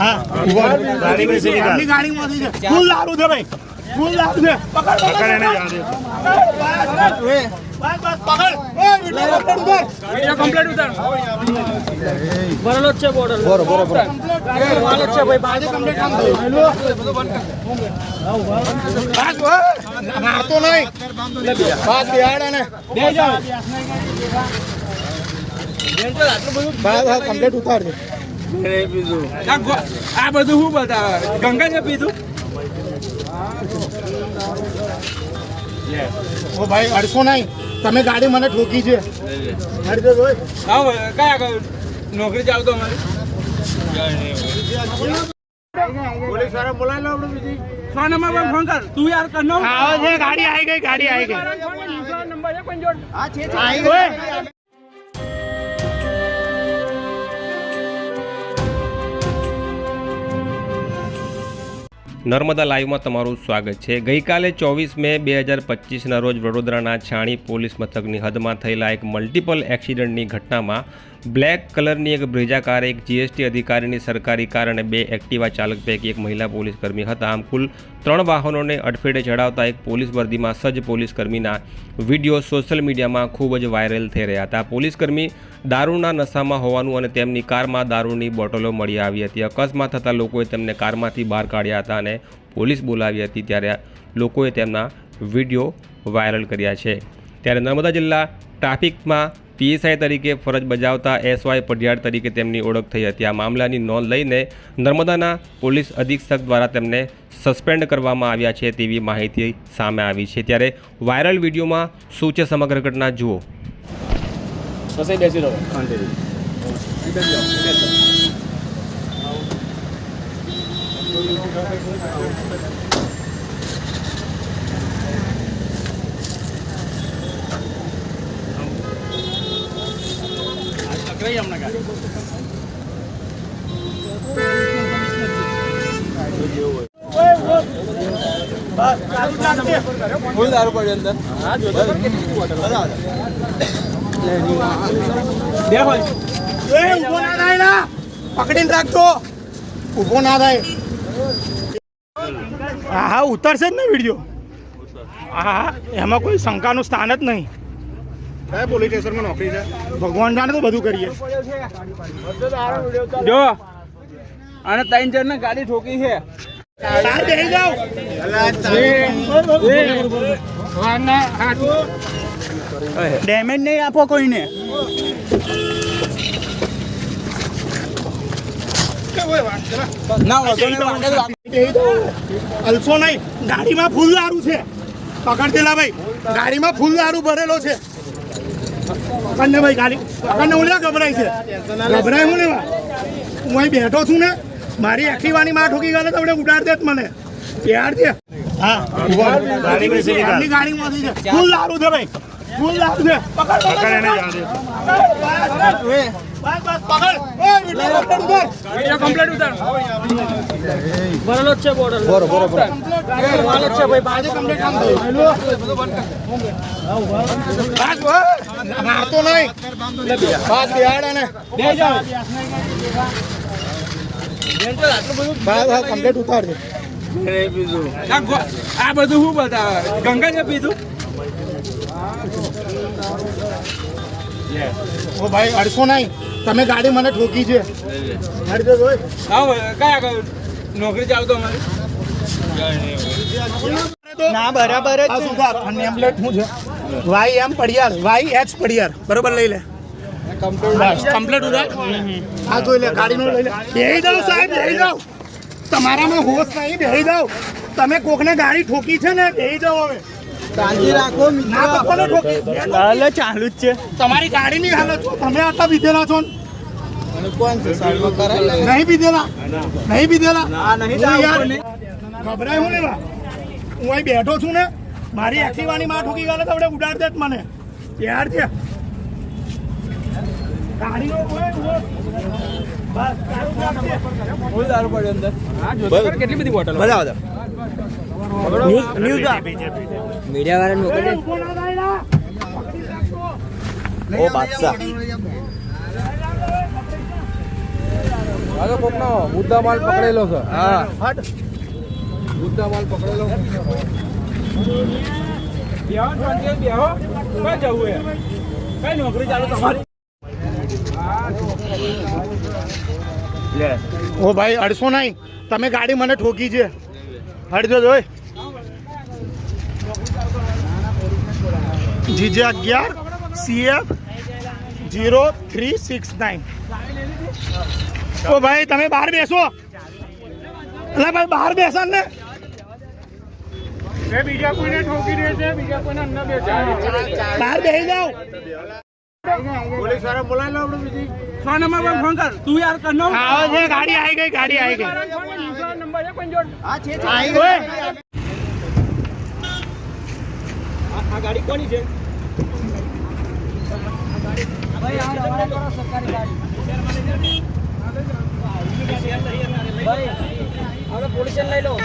હા. ગાડી ગાડીમાંથી છે ફૂલ દારૂ છે ભાઈ. ફૂલ દારૂ છે. પકડ પકડ એને બસ બસ પકડ. કમ્પ્લીટ ઉતાર. ભરેલો છે બોર્ડર બરોબર બરોબર માલ જ છે ભાઈ આજે કમ્પ્લીટ કામ થયું બસ મારતો નહીં. બસ બિહાડ અને બે જાઓ બસ બસ કમ્પ્લીટ ઉતારજો. આ ગો- આ બધું શું બતાવે? ગંગા છે પીધું? ઓ ભાઈ અડસો નહીં. તમે ગાડી મને ઠોકી છે. કયા કયું નોકરી ચાલતો અમારી? પોલીસવાળા બોલાવી લો આપણે બીજી. સો નંબર પર ફોન કર. તું યાર કર નો ગાડી આવી ગઈ ગાડી આવી ગઈ. નંબર છે નર્મદા લાઈવમાં તમારું સ્વાગત છે. ગઈકાલે ચોવીસ મે બે હજાર પચીસના રોજ વડોદરાના છાણી પોલીસ મથકની હદમાં થયેલા એક મલ્ટિપલ એક્સિડન્ટની ઘટનામાં બ્લેક કલરની એક બ્રેજા કાર એક જીએસટી અધિકારીની સરકારી કાર અને બે એક્ટિવા ચાલક પૈકી એક મહિલા પોલીસ કર્મી હતા. આમ કુલ ત્રણ વાહનોને અડફેટે ચડાવતા એક પોલીસ વર્દીમાં સજ્જ પોલીસ કર્મીના વીડિયો સોશિયલ મીડિયામાં ખૂબ જ વાયરલ થઈ રહ્યા હતા. પોલીસ કર્મી દારૂના નશામાં હોવાનું અને તેમની કારમાં દારૂની બોટલો મળી આવી હતી. અકસ્માત થતાં લોકોએ તેમને કારમાંથી બહાર કાઢ્યા હતા અને પોલીસ બોલાવી હતી ત્યારે લોકોએ તેમના વીડિયો વાયરલ કર્યા છે. ત્યારે નર્મદા જિલ્લા ટ્રાફિકમાં પીએસઆઈ તરીકે ફરજ બજાવતા એસવાય પઢિયાર તરીકે તેમની ઓળખ થઈ હતી. આ મામલાની નોંધ લઈને નર્મદાના પોલીસ અધિક્ષક દ્વારા તેમને સસ્પેન્ડ કરવામાં આવ્યા છે તેવી માહિતી સામે આવી છે. ત્યારે વાયરલ વિડીયોમાં શું છે સમગ્ર ઘટના? જુઓ. કઈ દારૂ પડ્યો અંદર હા ના થાય ના પકડીને રાખતો ઊભો ના થાય. હા હા ઉતરશે જ ને વીડિયો હા હા એમાં કોઈ શંકાનું સ્થાન જ નહીં. કયા પોલીસ સ્ટેશનમાં નોકરી છે? ભગવાન જાણે તો બધું કરીએ. જો અને ત્રણ જણ ને ગાડી ઠોકી છે. ડેમેજ નહીં આપો કોઈને ના. અલસો નહીં ગાડીમાં ફૂલ દારૂ છે પકડ પેલા ભાઈ ગાડીમાં ફૂલ દારૂ ભરેલો છે પકડને ભાઈ ગાડી પકડને હું લે ગભરાય છે ગભરાય હું લેવા હું અહીં બેઠો છું ને મારી એક્ટિવાની માં ઠોકી ગયો તો ઉડાડ દેત મને. યાર છે. હા. ગાડી ગાડીમાંથી છે. ફૂલ લારું છે ભાઈ. ફૂલ લારું છે. પકડ પકડ એને બસ બસ પકડ. એ વિડિયો કમ્પ્લીટ ઉતારજો. આ આ બધું શું બતાવે? ગંગા છે પીધું? ઓ ભાઈ અડસો નહીં. તમે ગાડી મને ઠોકી છે. કયા નોકરી ચાલતો અમારી? ના બરાબર જ સુધાર. શું છે? Y M Padiyar. Y H Padiyar. બરોબર લઈ લે. કમ્પ્લીટ ઉધાર? આ જોઈ લે ગાડીનો લઈ લે. બેહી જાઓ સાહેબ બેહી જાઓ. તમારામાં હોશ નહીં બેહી જાઓ. તમે કોકને ગાડી ઠોકી છે ને બેહી જાઓ હવે. શાંતિ રાખો ના તો કોને ઠોકી? હાલે ચાલુ જ છે. તમારી ગાડીની હાલત છો તમે આટલા બીધેલા છો ને? કોણ છે? સાઈડમાં નહીં પીધેલા? નહીં પીધેલા? હું ગભરાય હું લેવા? હું અહીં બેઠો છું ને મારી એક્ટિવાની માં ઠોકી ગયો તો આપણે ઉડાડ દેત મને. યાર છે. ગાડીનો બસ તારું કામ છે. ફૂલ દારૂ પડ્યો અંદર. કેટલી બધી બોટલ? બધા બધા ન્યૂઝ મીડિયા વાળા એ. ઓ બાદશાહ. આ કોકનો મુદ્દા માલ પકડેલો છે. હા. હટ. મુદ્દા માલ પકડેલો ઓ ભાઈ અડસો નહીં. તમે ગાડી મને ઠોકી છે. હટજો જોઈ. જીજે અગિયાર CF zero three six nine. ઓ ભાઈ તમે બહાર બેસો. એટલે ભાઈ બહાર બેસો ને. બીજા કોઈને ઠોકી દે છે બીજા કોઈને બહાર બેસી જાઓ. પોલીસવાળા બોલાવી લો આપણે બીજી. છ નંબર પર ફોન કર. તું યાર કર નો આવે છે ગાડી આવી ગઈ ગાડી આવી ગઈ. નંબર છે આ ગાડી કોની છે? પોલીસ લઈ લો.